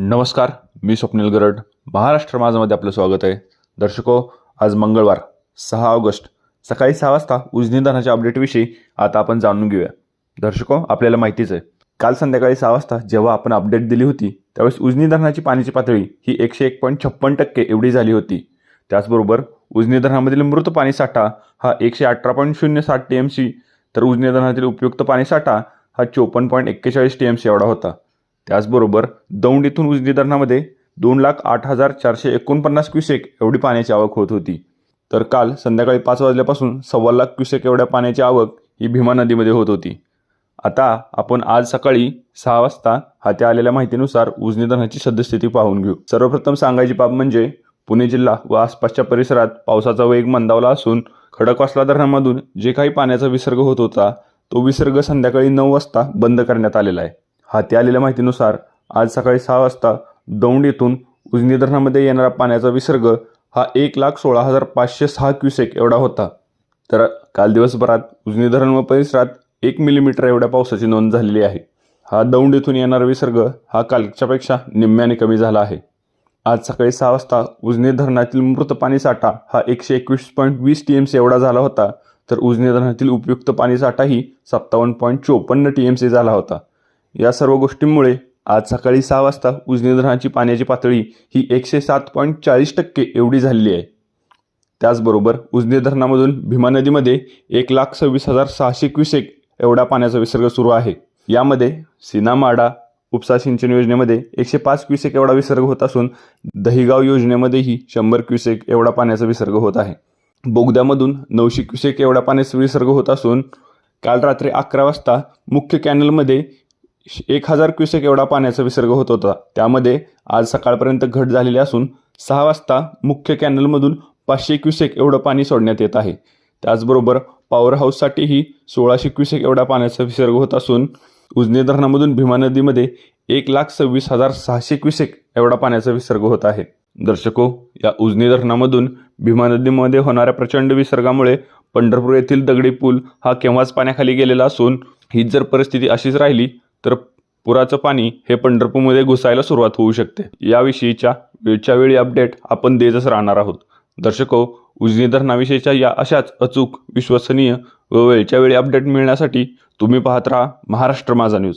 नमस्कार मी स्वप्नील गरड. महाराष्ट्र माझामध्ये आपलं स्वागत आहे. दर्शको आज मंगळवार सहा ऑगस्ट सकाळी सहा वाजता उजनी धरणाच्या अपडेटविषयी आता आपण जाणून घेऊया. दर्शको आपल्याला माहितीच आहे काल संध्याकाळी सहा वाजता जेव्हा आपण अपडेट दिली होती त्यावेळेस उजनी धरणाची पाण्याची पातळी ही एकशे एक पॉईंट छप्पन टक्के एवढी झाली होती. त्याचबरोबर उजनी धरणामधील मृत पाणी साठा हा एकशे अठरा पॉईंट शून्य साठ टी एम सी तर उजनी धरणातील उपयुक्त पाणी साठा हा चोपन्न पॉईंट एक्केचाळीस टी एम सी एवढा होता. त्याचबरोबर दौंड इथून उजनी धरणामध्ये दोन लाख आठ हजार चारशे एकोणपन्नास क्युसेक एवढी पाण्याची आवक होत होती. तर काल संध्याकाळी पाच वाजल्यापासून सव्वा लाख क्युसेक एवढ्या पाण्याची आवक ही भीमा नदीमध्ये होत होती. आता आपण आज सकाळी सहा वाजता हाती आलेल्या माहितीनुसार उजनी धरणाची सद्यस्थिती पाहून घेऊ. सर्वप्रथम सांगायची बाब म्हणजे पुणे जिल्हा व आसपासच्या परिसरात पावसाचा वेग मंदावला असून खडकवासला धरणामधून जे काही पाण्याचा विसर्ग होत होता तो विसर्ग संध्याकाळी नऊ वाजता बंद करण्यात आलेला आहे. हाती आलेल्या माहितीनुसार आज सकाळी सहा वाजता दौंड येथून उजनी धरणामध्ये येणारा पाण्याचा विसर्ग हा एक लाख सोळा हजार पाचशे सहा क्युसेक एवढा होता. तर काल दिवसभरात उजनी धरण व परिसरात एक मिलीमीटर एवढ्या पावसाची नोंद झालेली आहे. हा दौंड येथून येणारा विसर्ग हा कालच्यापेक्षा निम्म्याने कमी झाला आहे. आज सकाळी सहा वाजता उजनी धरणातील मृत पाणी साठा हा एकशे एकवीस पॉईंट वीस टी एम सी एवढा झाला होता तर उजनी धरणातील उपयुक्त पाणी साठाही सत्तावन्न पॉईंट चोपन्न टी एम सी झाला होता. या सर्व गोष्टींमुळे आज सकाळी सहा वाजता उजनी धरणाची पाण्याची पातळी ही एकशे सात पॉईंट चाळीस टक्के एवढी झालेली आहे. त्याचबरोबर उजनी धरणामधून भीमा नदीमध्ये एक लाख सव्वीस हजार सहाशे क्युसेक एवढा पाण्याचा विसर्ग सुरू आहे. यामध्ये सीनामाडा उपसा सिंचन योजनेमध्ये एकशे पाच क्युसेक एवढा विसर्ग होत असून दहिगाव योजनेमध्येही शंभर क्युसेक एवढा पाण्याचा विसर्ग होत आहे. बोगद्यामधून नऊशे क्युसेक एवढा पाण्याचा विसर्ग होत असून काल रात्री अकरा वाजता मुख्य कॅनलमध्ये एक हजार क्युसेक एवढा पाण्याचा विसर्ग होत होता. त्यामध्ये आज सकाळपर्यंत घट झालेली असून सहा वाजता मुख्य कॅनलमधून पाचशे क्युसेक एवढं पाणी सोडण्यात येत आहे. त्याचबरोबर पॉवर हाऊससाठीही सोळाशे क्युसेक एवढा पाण्याचा विसर्ग होत असून उजनी धरणामधून भीमा नदीमध्ये एक लाख सव्वीस हजार सहाशे क्युसेक एवढा पाण्याचा विसर्ग होत आहे. दर्शको या उजनी धरणामधून भीमा नदीमध्ये होणाऱ्या प्रचंड विसर्गामुळे पंढरपूर येथील दगडी पूल हा केव्हाच पाण्याखाली गेलेला असून हीच जर परिस्थिती अशीच राहिली तर पुराचं पाणी हे पंढरपूरमध्ये घुसायला सुरुवात होऊ शकते. याविषयीच्या वेळच्या वेळी अपडेट आपण देतच राहणार आहोत. दर्शको उजनी धरणाविषयीच्या या अशाच अचूक विश्वसनीय व वेळच्या वेळी अपडेट मिळण्यासाठी तुम्ही पाहत राहा महाराष्ट्र माझा न्यूज.